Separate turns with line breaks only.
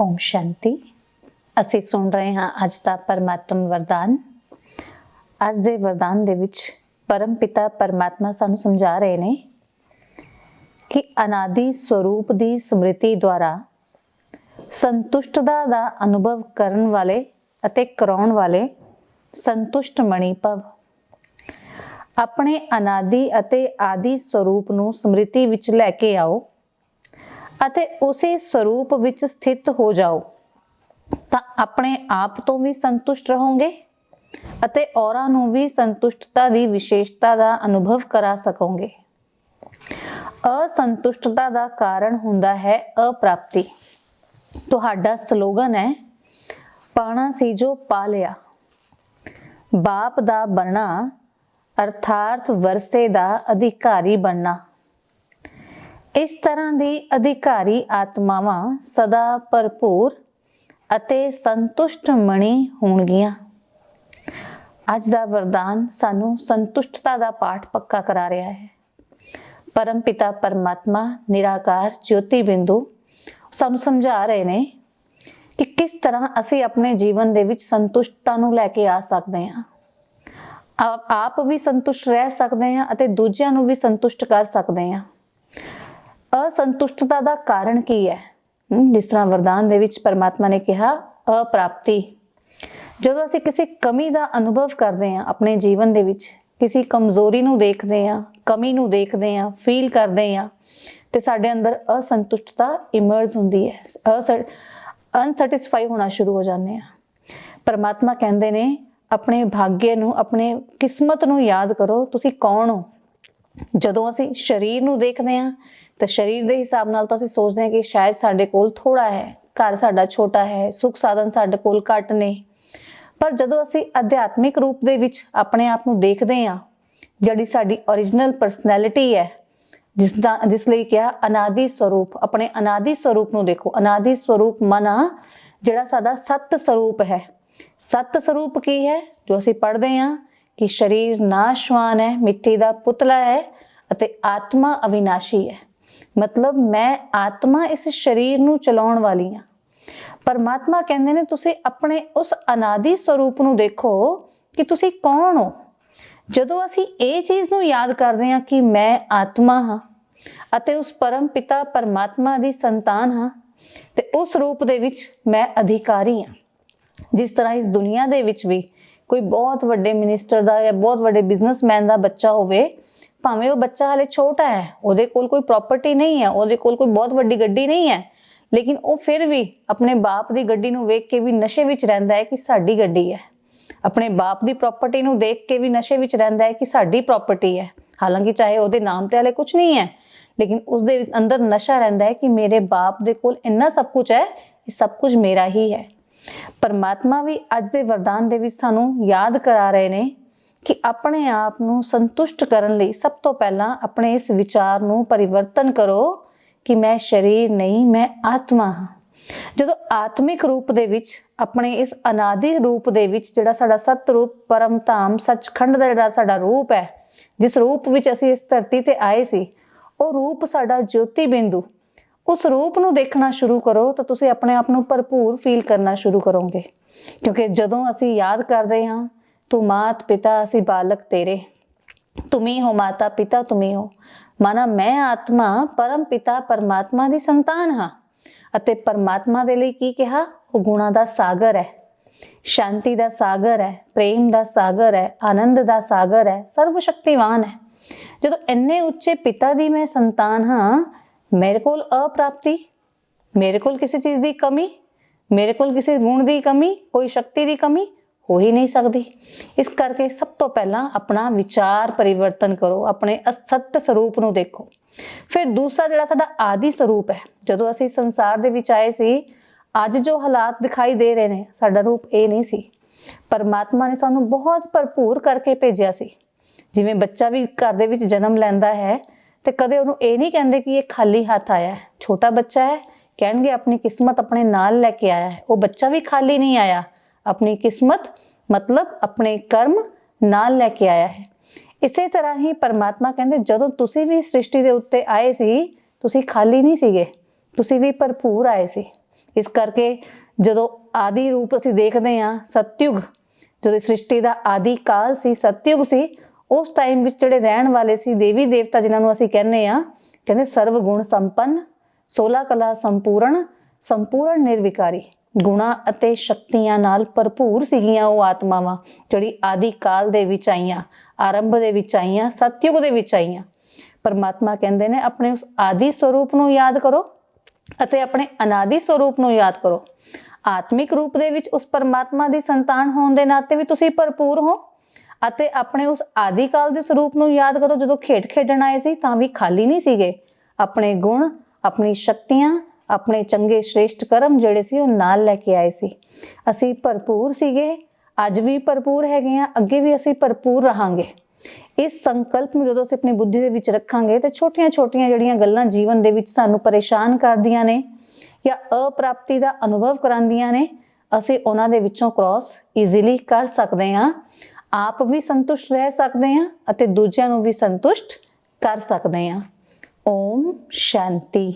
ਓਮ ਸ਼ਾਂਤੀ। ਅਸੀਂ ਸੁਣ ਰਹੇ ਹਾਂ ਅੱਜ ਦਾ ਪਰਮਾਤਮ ਵਰਦਾਨ। ਅੱਜ ਦੇ ਵਰਦਾਨ ਦੇ ਵਿੱਚ ਪਰਮ ਪਿਤਾ ਪਰਮਾਤਮਾ ਸਾਨੂੰ ਸਮਝਾ ਰਹੇ ਨੇ ਕਿ ਅਨਾਦੀ ਸਰੂਪ ਦੀ ਸਮ੍ਰਿਤੀ ਦੁਆਰਾ ਸੰਤੁਸ਼ਟਤਾ ਦਾ ਅਨੁਭਵ ਕਰਨ ਵਾਲੇ ਅਤੇ ਕਰਾਉਣ ਵਾਲੇ ਸੰਤੁਸ਼ਟ ਮਣੀ ਭਵ। ਆਪਣੇ ਅਨਾਦੀ ਅਤੇ ਆਦੀ ਸਰੂਪ ਨੂੰ ਸਮ੍ਰਿਤੀ ਵਿੱਚ ਲੈ ਕੇ ਆਓ। ਅਤੇ ਉਸੇ ਸਰੂਪ ਵਿੱਚ ਸਥਿਤ ਹੋ ਜਾਓ। ਤਾਂ ਆਪਣੇ ਆਪ ਤੋਂ ਵੀ ਸੰਤੁਸ਼ਟ ਰਹੋਗੇ ਅਤੇ ਔਰਾਂ ਨੂੰ ਵੀ ਸੰਤੁਸ਼ਟਤਾ ਦੀ ਵਿਸ਼ੇਸ਼ਤਾ ਦਾ ਅਨੁਭਵ ਕਰਾ ਸਕੋਗੇ। ਅਸੰਤੁਸ਼ਟਤਾ ਦਾ ਕਾਰਨ ਹੁੰਦਾ ਹੈ ਅਪ੍ਰਾਪਤੀ। ਤੁਹਾਡਾ ਸਲੋਗਨ ਹੈ, ਪਾਣਾ ਸੀ ਜੋ ਪਾ ਲਿਆ। ਬਾਪ ਦਾ ਬਣਨਾ ਅਰਥਾਤ ਵਰਸੇ ਦਾ ਅਧਿਕਾਰੀ ਬਣਨਾ। ਇਸ ਤਰ੍ਹਾਂ ਦੀ ਅਧਿਕਾਰੀ ਆਤਮਾਵਾਂ ਸਦਾ ਭਰਪੂਰ ਅਤੇ ਸੰਤੁਸ਼ਟ ਮਣੀ ਹੋਣਗੀਆਂ। ਅੱਜ ਦਾ ਵਰਦਾਨ ਸਾਨੂੰ ਸੰਤੁਸ਼ਟਤਾ ਦਾ ਪਾਠ ਪੱਕਾ ਕਰਾ ਰਿਹਾ ਹੈ। ਪਰਮ ਪਿਤਾ ਪਰਮਾਤਮਾ, ਨਿਰਾਕਾਰ ਜੋਤੀ ਬਿੰਦੂ ਸਾਨੂੰ ਸਮਝਾ ਰਹੇ ਨੇ ਕਿ ਕਿਸ ਤਰ੍ਹਾਂ ਅਸੀਂ ਆਪਣੇ ਜੀਵਨ ਦੇ ਵਿੱਚ ਸੰਤੁਸ਼ਟਤਾ ਨੂੰ ਲੈ ਕੇ ਆ ਸਕਦੇ ਹਾਂ। ਆਪ ਆਪ ਵੀ ਸੰਤੁਸ਼ਟ ਰਹਿ ਸਕਦੇ ਹਾਂ ਅਤੇ ਦੂਜਿਆਂ ਨੂੰ ਵੀ ਸੰਤੁਸ਼ਟ ਕਰ ਸਕਦੇ ਹਾਂ। ਅਸੰਤੁਸ਼ਟਤਾ ਦਾ ਕਾਰਨ ਕੀ ਹੈ? ਜਿਸ ਤਰ੍ਹਾਂ ਵਰਦਾਨ ਦੇ ਵਿੱਚ ਪਰਮਾਤਮਾ ਨੇ ਕਿਹਾ, ਅਪ੍ਰਾਪਤੀ। ਜਦੋਂ ਅਸੀਂ ਕਿਸੇ ਕਮੀ ਦਾ ਅਨੁਭਵ ਕਰਦੇ ਹਾਂ ਆਪਣੇ ਜੀਵਨ ਦੇ ਵਿੱਚ, ਕਿਸੇ ਕਮਜ਼ੋਰੀ ਨੂੰ ਦੇਖਦੇ ਹਾਂ, ਕਮੀ ਨੂੰ ਦੇਖਦੇ ਹਾਂ ਫੀਲ ਕਰਦੇ ਹਾਂ, ਤੇ ਸਾਡੇ ਅੰਦਰ ਅਸੰਤੁਸ਼ਟਤਾ ਇਮਰਜ ਹੁੰਦੀ ਹੈ। ਅਨਸੈਟੀਸਫਾਈ ਹੋਣਾ ਸ਼ੁਰੂ ਹੋ ਜਾਂਦੇ ਆ ਪਰਮਾਤਮਾ ਕਹਿੰਦੇ ਨੇ, ਆਪਣੇ ਭਾਗਯ ਨੂੰ, ਆਪਣੇ ਕਿਸਮਤ ਨੂੰ ਯਾਦ ਕਰੋ, ਤੁਸੀਂ ਕੌਣ ਹੋ? ਜਦੋਂ ਅਸੀਂ ਸਰੀਰ ਨੂੰ ਦੇਖਦੇ ਹਾਂ ਤਾਂ ਸਰੀਰ ਦੇ ਹਿਸਾਬ ਨਾਲ ਤਾਂ ਅਸੀਂ ਸੋਚਦੇ ਹਾਂ ਕਿ ਸ਼ਾਇਦ ਸਾਡੇ ਕੋਲ ਥੋੜਾ ਹੈ, ਘਰ ਸਾਡਾ ਛੋਟਾ ਹੈ, ਸੁੱਖ ਸਾਧਨ ਸਾਡੇ ਕੋਲ ਘੱਟ ਨੇ। ਪਰ ਜਦੋਂ ਅਸੀਂ ਅਧਿਆਤਮਿਕ ਰੂਪ ਦੇ ਵਿੱਚ ਆਪਣੇ ਆਪ ਨੂੰ ਦੇਖਦੇ ਹਾਂ, ਜਿਹੜੀ ਸਾਡੀ origignal ਪਰਸਨੈਲਿਟੀ ਹੈ, ਜਿਸ ਦਾ, ਜਿਸ ਲਈ ਕਿਹਾ ਅਨਾਦੀ ਸਰੂਪ, ਆਪਣੇ ਅਨਾਦੀ ਸਰੂਪ ਨੂੰ ਦੇਖੋ। ਅਨਾਦੀ ਸਰੂਪ ਮਨ ਆ ਜਿਹੜਾ ਸਾਡਾ ਸਤ ਸਰੂਪ ਹੈ। ਸਤ ਸਰੂਪ ਕੀ ਹੈ? ਜੋ ਅਸੀਂ ਪੜ੍ਹਦੇ ਹਾਂ ਕਿ ਸਰੀਰ ਨਾਸ਼ਵਾਨ ਹੈ, ਮਿੱਟੀ ਦਾ ਪੁਤਲਾ ਹੈ ਅਤੇ ਆਤਮਾ ਅਵਿਨਾਸ਼ੀ ਹੈ। ਮਤਲਬ ਮੈਂ ਆਤਮਾ ਇਸ ਸਰੀਰ ਨੂੰ ਚਲਾਉਣ ਵਾਲੀ ਹਾਂ। ਪਰਮਾਤਮਾ ਕਹਿੰਦੇ ਨੇ, ਤੁਸੀਂ ਆਪਣੇ ਉਸ ਅਨਾਦੀ ਸਰੂਪ ਨੂੰ ਦੇਖੋ ਕਿ ਤੁਸੀਂ ਕੌਣ ਹੋ। ਜਦੋਂ ਅਸੀਂ ਇਹ ਚੀਜ਼ ਨੂੰ ਯਾਦ ਕਰਦੇ ਹਾਂ ਕਿ ਮੈਂ ਆਤਮਾ ਹਾਂ ਅਤੇ ਉਸ ਪਰਮ ਪਿਤਾ ਪਰਮਾਤਮਾ ਦੀ ਸੰਤਾਨ ਹਾਂ, ਤੇ ਉਸ ਰੂਪ ਦੇ ਵਿੱਚ ਮੈਂ ਅਧਿਕਾਰੀ ਹਾਂ। ਜਿਸ ਤਰ੍ਹਾਂ ਇਸ ਦੁਨੀਆ ਦੇ ਵਿੱਚ ਵੀ ਕੋਈ ਬਹੁਤ ਵੱਡੇ ਮਿਨਿਸਟਰ ਦਾ ਜਾਂ ਬਹੁਤ ਵੱਡੇ ਬਿਜ਼ਨਸਮੈਨ ਦਾ ਬੱਚਾ ਹੋਵੇ ਭਾਵੇਂ ਉਹ ਬੱਚਾ ਹਲੇ ਛੋਟਾ ਹੈ, ਉਹਦੇ ਕੋਲ ਕੋਈ ਪ੍ਰਾਪਰਟੀ ਨਹੀਂ ਹੈ, ਉਹਦੇ ਕੋਲ ਕੋਈ ਬਹੁਤ ਵੱਡੀ ਗੱਡੀ ਨਹੀਂ ਹੈ, ਲੇਕਿਨ ਉਹ ਫਿਰ ਵੀ ਆਪਣੇ ਬਾਪ ਦੀ ਗੱਡੀ ਨੂੰ ਵੇਖ ਕੇ ਵੀ ਨਸ਼ੇ ਵਿੱਚ ਰਹਿੰਦਾ ਹੈ ਕਿ ਸਾਡੀ ਗੱਡੀ ਹੈ। ਆਪਣੇ ਬਾਪ ਦੀ ਪ੍ਰਾਪਰਟੀ ਨੂੰ ਦੇਖ ਕੇ ਵੀ ਨਸ਼ੇ ਵਿੱਚ ਰਹਿੰਦਾ ਹੈ ਕਿ ਸਾਡੀ ਪ੍ਰਾਪਰਟੀ ਹੈ। ਹਾਲਾਂਕਿ ਚਾਹੇ ਉਹਦੇ ਨਾਮ ਤੇ ਹਲੇ ਕੁਝ ਨਹੀਂ ਹੈ, ਲੇਕਿਨ ਉਸ ਦੇ ਅੰਦਰ ਨਸ਼ਾ ਰਹਿੰਦਾ ਹੈ ਕਿ ਮੇਰੇ ਬਾਪ ਦੇ ਕੋਲ ਇੰਨਾ ਸਭ ਕੁਝ ਹੈ ਇਹ ਸਭ ਕੁਝ ਮੇਰਾ ਹੀ ਹੈ। ਪਰਮਾਤਮਾ ਵੀ ਅੱਜ ਦੇ ਵਰਦਾਨ ਦੇ ਵਿੱਚ ਸਾਨੂੰ ਯਾਦ ਕਰਾ ਰਹੇ ਨੇ ਕਿ ਆਪਣੇ ਆਪ ਨੂੰ ਸੰਤੁਸ਼ਟ ਕਰਨ ਲਈ ਸਭ ਤੋਂ ਪਹਿਲਾਂ ਆਪਣੇ ਇਸ ਵਿਚਾਰ ਨੂੰ ਪਰਿਵਰਤਨ ਕਰੋ ਕਿ ਮੈਂ ਸਰੀਰ ਨਹੀਂ, ਮੈਂ ਆਤਮਾ ਹਾਂ। ਜਦੋਂ ਆਤਮਿਕ ਰੂਪ ਦੇ ਵਿੱਚ, ਆਪਣੇ ਇਸ ਅਨਾਦੀ ਰੂਪ ਦੇ ਵਿੱਚ ਜਿਹੜਾ ਸਾਡਾ ਸਤ ਰੂਪ ਪਰਮ ਧਾਮ, ਸੱਚਖੰਡ ਦਾ ਜਿਹੜਾ ਸਾਡਾ ਰੂਪ ਹੈ, ਜਿਸ ਰੂਪ ਵਿੱਚ ਅਸੀਂ ਇਸ ਧਰਤੀ ਤੇ ਆਏ ਸੀ, ਉਹ ਰੂਪ ਸਾਡਾ ਜੋਤੀ ਬਿੰਦੂ। ਉਸ ਰੂਪ ਨੂੰ ਦੇਖਣਾ ਸ਼ੁਰੂ ਕਰੋ ਤਾਂ ਤੁਸੀਂ ਆਪਣੇ ਆਪ ਨੂੰ ਭਰਪੂਰ ਫੀਲ ਕਰਨਾ ਸ਼ੁਰੂ ਕਰੋਗੇ। ਕਿਉਂਕਿ ਜਦੋਂ ਅਸੀਂ ਯਾਦ ਕਰਦੇ ਹਾਂ ਤੂੰ ਮਾਤ ਪਿਤਾ, ਅਸੀਂ ਬਾਲਕ ਤੇਰੇ। ਤੁਮੀ ਹੋ ਮਾਤਾ ਪਿਤਾ ਤੁਮੀ ਹੋ। ਮਾਨਾ ਮੈਂ ਆਤਮਾ, ਪਰਮ ਪਿਤਾ ਪਰਮਾਤਮਾ ਦੀ ਸੰਤਾਨ ਹਾਂ। ਅਤੇ ਪਰਮਾਤਮਾ ਦੇ ਲਈ ਕੀ ਕਿਹਾ? ਉਹ ਗੁਣਾ ਦਾ ਸਾਗਰ ਹੈ। ਸ਼ਾਂਤੀ ਦਾ ਸਾਗਰ ਹੈ, ਪ੍ਰੇਮ ਦਾ ਸਾਗਰ ਹੈ, ਆਨੰਦ ਦਾ ਸਾਗਰ ਹੈ ਸਰਵ ਸ਼ਕਤੀਵਾਨ ਹੈ। ਜਦੋਂ ਇੰਨੇ ਉੱਚੇ ਪਿਤਾ ਦੀ ਮੈਂ ਸੰਤਾਨ ਹਾਂ, ਮੇਰੇ ਕੋਲ ਅਪ੍ਰਾਪਤੀ? ਮੇਰੇ ਕੋਲ ਕਿਸੇ ਚੀਜ਼ ਦੀ ਕਮੀ? ਮੇਰੇ ਕੋਲ ਕਿਸੇ ਗੁਣ ਦੀ ਕਮੀ? ਕੋਈ ਸ਼ਕਤੀ ਦੀ ਕਮੀ? ਹੋ ਹੀ ਨਹੀਂ ਸਕਦੀ। ਇਸ ਕਰਕੇ ਸਭ ਤੋਂ ਪਹਿਲਾਂ ਆਪਣਾ ਵਿਚਾਰ ਪਰਿਵਰਤਨ ਕਰੋ, ਆਪਣੇ ਅਸਤ ਸਰੂਪ ਨੂੰ ਦੇਖੋ। ਫਿਰ ਦੂਸਰਾ ਜਿਹੜਾ ਸਾਡਾ ਆਦੀ ਸਰੂਪ ਹੈ, ਜਦੋਂ ਅਸੀਂ ਸੰਸਾਰ ਦੇ ਵਿੱਚ ਆਏ ਸੀ, ਅੱਜ ਜੋ ਹਾਲਾਤ ਦਿਖਾਈ ਦੇ ਰਹੇ ਨੇ, ਸਾਡਾ ਰੂਪ ਇਹ ਨਹੀਂ ਸੀ। ਪਰਮਾਤਮਾ ਨੇ ਸਾਨੂੰ ਬਹੁਤ ਭਰਪੂਰ ਕਰਕੇ ਭੇਜਿਆ ਸੀ। ਜਿਵੇਂ ਬੱਚਾ ਵੀ ਘਰ ਦੇ ਵਿੱਚ ਜਨਮ ਲੈਂਦਾ ਹੈ, ਤੇ ਕਦੇ ਉਹਨੂੰ ਇਹ ਨਹੀਂ ਕਹਿੰਦੇ ਕਿ ਇਹ ਖਾਲੀ ਹੱਥ ਆਇਆ ਹੈ। ਛੋਟਾ ਬੱਚਾ ਹੈ, ਕਹਿਣਗੇ ਆਪਣੀ ਕਿਸਮਤ ਆਪਣੇ ਨਾਲ ਲੈ ਕੇ ਆਇਆ ਹੈ। ਉਹ ਬੱਚਾ ਵੀ ਖਾਲੀ ਨਹੀਂ ਆਇਆ। ਆਪਣੀ ਕਿਸਮਤ, ਮਤਲਬ ਆਪਣੇ ਕਰਮ ਨਾਲ ਲੈ ਕੇ ਆਇਆ ਹੈ। ਇਸੇ ਤਰ੍ਹਾਂ ਹੀ ਪਰਮਾਤਮਾ ਕਹਿੰਦੇ, ਜਦੋਂ ਤੁਸੀਂ ਵੀ ਸ੍ਰਿਸ਼ਟੀ ਦੇ ਉੱਤੇ ਆਏ ਸੀ, ਤੁਸੀਂ ਖਾਲੀ ਨਹੀਂ ਸੀਗੇ, ਤੁਸੀਂ ਵੀ ਭਰਪੂਰ ਆਏ ਸੀ। ਇਸ ਕਰਕੇ ਜਦੋਂ ਆਦੀ ਰੂਪ ਅਸੀਂ ਦੇਖਦੇ ਹਾਂ, ਸਤਯੁਗ, ਜਦੋਂ ਸ੍ਰਿਸ਼ਟੀ ਦਾ ਆਦੀ ਕਾਲ ਸੀ, ਸਤਯੁਗ ਸੀ, ਉਸ ਟਾਈਮ ਵਿੱਚ ਜਿਹੜੇ ਰਹਿਣ ਵਾਲੇ ਸੀ, ਦੇਵੀ ਦੇਵਤਾ ਜਿਨ੍ਹਾਂ ਨੂੰ ਅਸੀਂ ਕਹਿੰਦੇ ਆ ਕਹਿੰਦੇ ਸਰਵ ਗੁਣ ਸੰਪੰਨ 16 ਕਲਾ ਸੰਪੂਰਨ ਸੰਪੂਰਨ ਨਿਰਵਿਕਾਰੀ। ਗੁਣਾ ਅਤੇ ਸ਼ਕਤੀਆਂ ਨਾਲ ਭਰਪੂਰ ਸੀਗੀਆਂ ਉਹ ਆਤਮਾਵਾਂ, ਜਿਹੜੀ ਆਦੀ ਕਾਲ ਦੇ ਵਿੱਚ ਆਈਆਂ, ਆਰੰਭ ਦੇ ਵਿੱਚ ਆਈਆਂ, ਸਤਯੁਗ ਦੇ ਵਿੱਚ ਆਈਆਂ। ਪਰਮਾਤਮਾ ਕਹਿੰਦੇ ਨੇ, ਆਪਣੇ ਉਸ ਆਦੀ ਸਰੂਪ ਨੂੰ ਯਾਦ ਕਰੋ ਅਤੇ ਆਪਣੇ ਅਨਾਦੀ ਸਰੂਪ ਨੂੰ ਯਾਦ ਕਰੋ। ਆਤਮਿਕ ਰੂਪ ਦੇ ਵਿੱਚ ਉਸ ਪਰਮਾਤਮਾ ਦੀ ਸੰਤਾਨ ਹੋਣ ਦੇ ਨਾਤੇ ਵੀ ਤੁਸੀਂ ਭਰਪੂਰ ਹੋ ਅਤੇ ਆਪਣੇ ਉਸ ਆਦੀ ਕਾਲ ਦੇ ਸਰੂਪ ਨੂੰ ਯਾਦ ਕਰੋ। ਜਦੋਂ ਖੇਡ ਖੇਡਣ ਆਏ ਸੀ ਤਾਂ ਵੀ ਖਾਲੀ ਨਹੀਂ ਸੀਗੇ। ਆਪਣੇ ਗੁਣ, ਆਪਣੀ ਸ਼ਕਤੀਆਂ ਆਪਣੇ ਚੰਗੇ ਸ਼੍ਰੇਸ਼ਟ ਕਰਮ ਜਿਹੜੇ ਸੀ ਉਹ ਨਾਲ ਲੈ ਕੇ ਆਏ ਸੀ। ਅਸੀਂ ਭਰਪੂਰ ਸੀਗੇ, ਅੱਜ ਵੀ ਭਰਪੂਰ ਹੈਗੇ ਆ ਅੱਗੇ ਵੀ ਅਸੀਂ ਭਰਪੂਰ ਰਹਾਂਗੇ। ਇਸ ਸੰਕਲਪ ਨੂੰ ਜਦੋਂ ਅਸੀਂ ਆਪਣੀ ਬੁੱਧੀ ਦੇ ਵਿੱਚ ਰੱਖਾਂਗੇ ਤੇ ਛੋਟੀਆਂ-ਛੋਟੀਆਂ ਜਿਹੜੀਆਂ ਗੱਲਾਂ ਜੀਵਨ ਦੇ ਵਿੱਚ ਸਾਨੂੰ ਪਰੇਸ਼ਾਨ ਕਰਦੀਆਂ ਨੇ ਜਾਂ ਅਪ੍ਰਾਪਤੀ ਦਾ ਅਨੁਭਵ ਕਰਾਉਂਦੀਆਂ ਨੇ, ਅਸੀਂ ਉਹਨਾਂ ਦੇ ਵਿੱਚੋਂ ਕ੍ਰਾਸ ਈਜ਼ੀਲੀ ਕਰ ਸਕਦੇ ਹਾਂ, ਆਪ ਵੀ ਸੰਤੁਸ਼ਟ ਰਹਿ ਸਕਦੇ ਹਾਂ ਅਤੇ ਦੂਜਿਆਂ ਨੂੰ ਵੀ ਸੰਤੁਸ਼ਟ ਕਰ ਸਕਦੇ ਹਾਂ। ਓਮ ਸ਼ਾਂਤੀ।